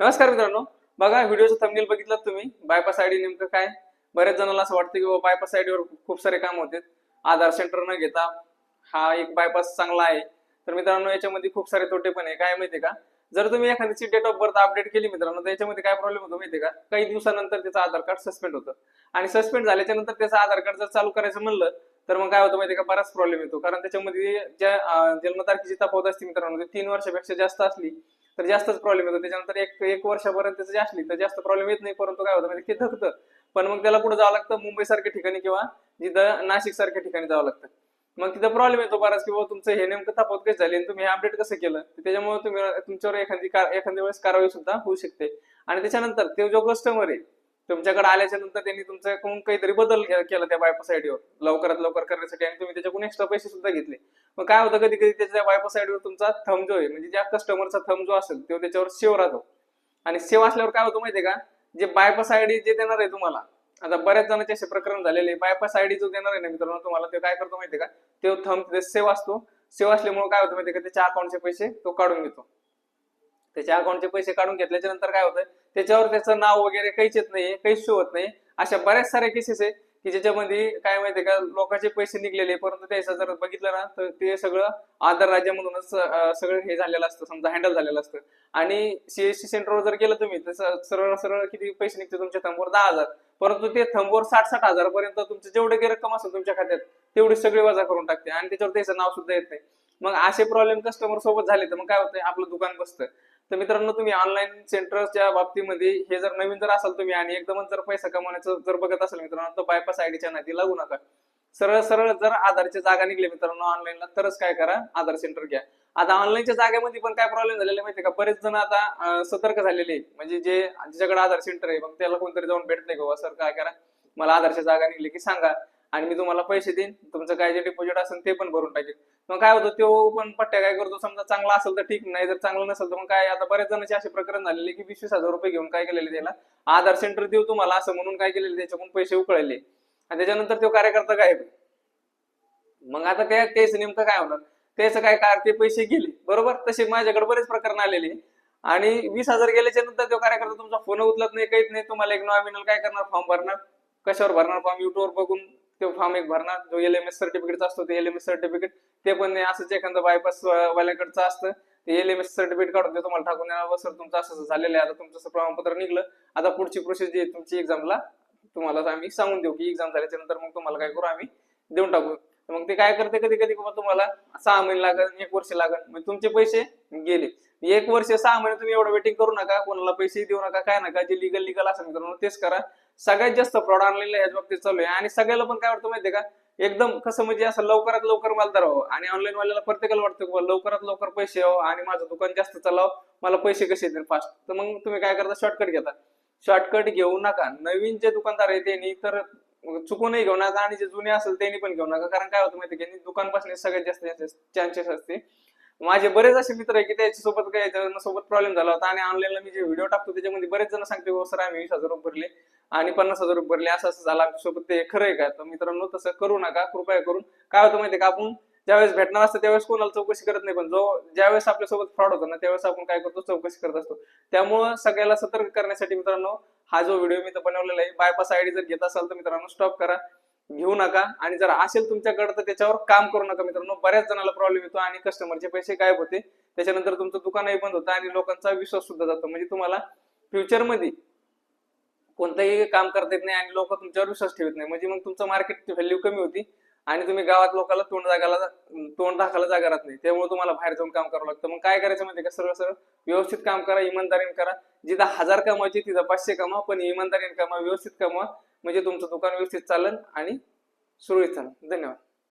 नमस्कार मित्रांनो. बघा व्हिडिओचं थंबनेल बघितलं तुम्ही? बायपास आयडी नेमकं काय? बऱ्याच जणांना असं वाटतं की बायपास आयडीवर खूप सारे काम होते. आधार सेंटर न घेता हा एक बायपास चांगला आहे. तर मित्रांनो याच्यामध्ये खूप सारे तोटे पण आहे. काय माहितीये का? जर तुम्ही एखाद्याची डेट ऑफ बर्थ अपडेट केली मित्रांनो तर याच्यामध्ये काय प्रॉब्लेम होतो माहितीये का? काही दिवसानंतर त्याचं आधार कार्ड सस्पेंड होतं. आणि सस्पेंड झाल्याच्यानंतर त्याचं आधार कार्ड जर चालू करायचं म्हणलं तर मग काय होतं माहितीये का? बराच प्रॉब्लेम येतो. कारण त्याच्यामध्ये ज्या जन्मतारखेची तफावत असते मित्रांनो तीन वर्षापेक्षा जास्त असली तर जास्तच प्रॉब्लेम येतो. त्याच्यानंतर एक एक वर्षापर्यंत जर असली तर जास्त प्रॉब्लेम येत नाही. परंतु काय होतं म्हणजे ते धकतं पण मग त्याला कुठं जावं लागतं मुंबई सारख्या ठिकाणी किंवा जिथं नाशिक सारख्या ठिकाणी जावं लागतं. मग तिथं प्रॉब्लेम येतो बराच किंवा तुमचं हे नेमकं तापवत कसं झाली? आणि तुम्ही हे अपडेट कसं केलं? त्याच्यामुळे तुम्ही तुमच्यावर एखादी एखाद्या वेळेस कारवाई सुद्धा होऊ शकते. आणि त्याच्यानंतर ते जो कस्टमर आहे तुमच्याकडे आल्याच्यानंतर त्यांनी तुमच्याकडून काहीतरी बदल केला त्या बायपास आयडीवर लवकरात लवकर करण्यासाठी आणि तुम्ही त्याच्याकडून एक्स्ट्रा पैसे सुद्धा घेतले. मग काय होतं कधी कधी त्याच्या बायपास तुमचा थम जो आहे म्हणजे ज्या कस्टमरचा थम जो असेल तो त्याच्यावर सेव राहतो. आणि सेव असल्यावर काय होतं माहितीये का? जे बायपास आयडी जे देणार आहे तुम्हाला आता बऱ्याच जणांचे असे प्रकरण झालेले बायपास आयडी जो देणार आहे ना मित्रांनो तुम्हाला ते काय करतो माहितीये का? तो थंब सेव असतो. सेव असल्यामुळे काय होतं माहितीये का? त्याच्या अकाउंटचे पैसे तो काढून घेतो. त्याच्या अकाउंटचे पैसे काढून घेतल्याच्या नंतर काय होतं त्याच्यावर त्याचं नाव वगैरे काहीच येत नाही काहीच शो होत नाही अशा बऱ्याच साऱ्या केसेस आहे की ज्याच्यामध्ये काय माहितीये का लोकांचे पैसे निघलेले परंतु त्याचं जर बघितलं ना तर ते सगळं आधार राज्यामधूनच सगळं हे झालेलं असतं. समजा हँडल झालेलं असतं. आणि सीएससी सेंटरवर जर गेलं तुम्ही तर सरळ सरळ किती पैसे निघते तुमच्या थंबवर? दहा हजार. परंतु ते थंबवर साठ साठ हजारापर्यंत तुमचं जेवढे काही रक्कम असेल तुमच्या खात्यात तेवढी सगळी वजा करून टाकते. आणि त्याच्यावर त्याचं नाव सुद्धा येत नाही. मग असे प्रॉब्लेम कस्टमर सोबत झाले तर मग काय होतंय? आपलं दुकान बसतं. तर मित्रांनो तुम्ही ऑनलाईन सेंटरच्या बाबतीमध्ये हे जर नवीन जर असाल तुम्ही आणि एकदमच जर पैसा कमवण्याचं जर बघत असाल मित्रांनो तर बायपास आयडीच्या नादी लागू नका. सरळ सरळ जर आधारच्या जागा निघले मित्रांनो ऑनलाईनला तरच काय करा? आधार सेंटर घ्या. आता ऑनलाईनच्या जागेमध्ये पण काय प्रॉब्लेम झालेला माहितीये का? बरेच जण आता सतर्क झालेले आहे. म्हणजे जे ज्याच्याकडे आधार सेंटर आहे मग त्याला कोणतरी जाऊन भेटत नाही का सर काय करा? मला आधारच्या जागा निघली की सांगा. आणि मी तुम्हाला पैसे देईन. तुमचं काय जे डिपॉझिट असेल ते पण भरून टाकेल मग काय होतं तो पण पट्ट्या काय करतो समजा चांगला असेल तर ठीक नाही जर चांगलं नसेल तर मग काय आता बऱ्याच जणांचे असे प्रकरण झालेले की वीस वीस हजार रुपये घेऊन काय केलेले त्याला? आधार सेंटर देऊ तुम्हाला असं म्हणून काय केलेलं त्याच्याकडून पैसे उकळले. आणि त्याच्यानंतर तो कार्यकर्ता काय मग आता त्या तेच नेमकं काय होणार? त्याच काय कार ते पैसे गेले. बरोबर? तसे माझ्याकडे बरेच प्रकरण आलेले. आणि वीस हजार गेल्याच्यानंतर तो कार्यकर्ता तुमचा फोन उचलत नाही काहीच नाही. तुम्हाला एक नॉमिनल काय करणार? फॉर्म भरणार. कशावर भरणार? फॉर्म युट्यूबवर बघून तो फॉर्म एक भरणार. जो एल एम एस सर्टिफिकेट असतो ते एल एम एस सर्टिफिकेट ते पण नाही असंच एखादं बायपास वाल्याकडचं असतं. ते एल एम एस सर्टिफिकेट काढून ते तुम्हाला टाकून देणार. सर तुमचं असं असं झालेलं आहे. आता तुमचं असं प्रमाणपत्र निघलं. आता पुढची प्रोसेस जी आहे तुमची एक्झामला तुम्हाला आम्ही सांगून देऊ की एक्झाम झाल्याच्यानंतर मग तुम्हाला काय करू आम्ही देऊन टाकू. तर मग ते काय करते कधी कधी बाबा तुम्हाला सहा महिने लागल एक वर्ष लागल म्हणजे तुमचे पैसे गेले. एक वर्ष सहा महिने तुम्ही एवढं वेटिंग करू नका कोणाला पैसे देऊ नका काय नका जे लिगल लिगल असेल करून तेच करा. सगळ्यात जास्त फ्रॉड आणलेलं याच बाबतीत चालू आहे. आणि सगळ्याला पण काय वाटतं माहितीये का? एकदम कसं म्हणजे असं लवकरात लवकर मला धरावं आणि ऑनलाईन वाल्याला प्रत्येकाला वाटतं की लवकरात लवकर पैसे यावं आणि माझं दुकान जास्त चालावं मला पैसे कसे येतील फास्ट तर मग तुम्ही काय करता? शॉर्टकट घेता. शॉर्टकट घेऊ नका. नवीन जे दुकानदार आहे त्यांनी तर चुकूनही घेऊ नका आणि जे जुने असेल त्यांनी पण घेऊ नका. कारण काय होतं माहिती की? दुकान बसण्याचे सगळ्यात जास्त चान्सेस असते. माझे बरेच असे मित्र आहे की त्याच्यासोबत काय सोबत प्रॉब्लेम झाला होता आणि ऑनलाईनला मी जे व्हिडिओ टाकतो त्याच्यामध्ये बरेच जण सांगते हो सर आम्ही वीस हजार रुपये भरले आणि पन्नास हजार रुपये भरले. असं असं झालं. आमच्यासोबत ते खरं आहे का? तर मित्रांनो तसं करू नका. कृपया करून. काय होतं माहितीये का? आपण ज्यावेळेस भेटणार असतं त्यावेळेस कोणाला चौकशी करत नाही पण जो ज्यावेळेस आपल्यासोबत फ्रॉड होतो ना त्यावेळेस आपण काय करतो चौकशी करत असतो. त्यामुळं सगळ्याला सतर्क करण्यासाठी मित्रांनो हा जो व्हिडिओ मी तर बनवलेला आहे बायपास आयडी जर घेत असाल तर मित्रांनो स्टॉप करा घेऊ नका. आणि जर असेल तुमच्याकडे तर त्याच्यावर काम करू नका मित्रांनो. बऱ्याच जणांना प्रॉब्लेम येतो आणि कस्टमरचे पैसे गायब होते. त्याच्यानंतर तुमचं दुकानही बंद होतं आणि लोकांचा विश्वास सुद्धा जातो. म्हणजे तुम्हाला फ्युचरमध्ये कोणतंही काम करता येत नाही आणि लोक तुमच्यावर विश्वास ठेवत नाही. म्हणजे मग तुमचं मार्केट व्हॅल्यू कमी होती. आणि तुम्ही गावात लोकांना तोंड जागाला तोंड दाखायला जागा राहत नाही. त्यामुळे तुम्हाला बाहेर जाऊन काम करावं लागतं. मग काय करायचं माहिती का? सरळ सरळ व्यवस्थित काम करा इमानदारीने करा. जिथं हजार कमवायची तिथं पाचशे कमा पण इमानदारीने कमा व्यवस्थित कमा म्हणजे तुमचं दुकान व्यवस्थित चालन आणि सुरळीत चालेल धन्यवाद.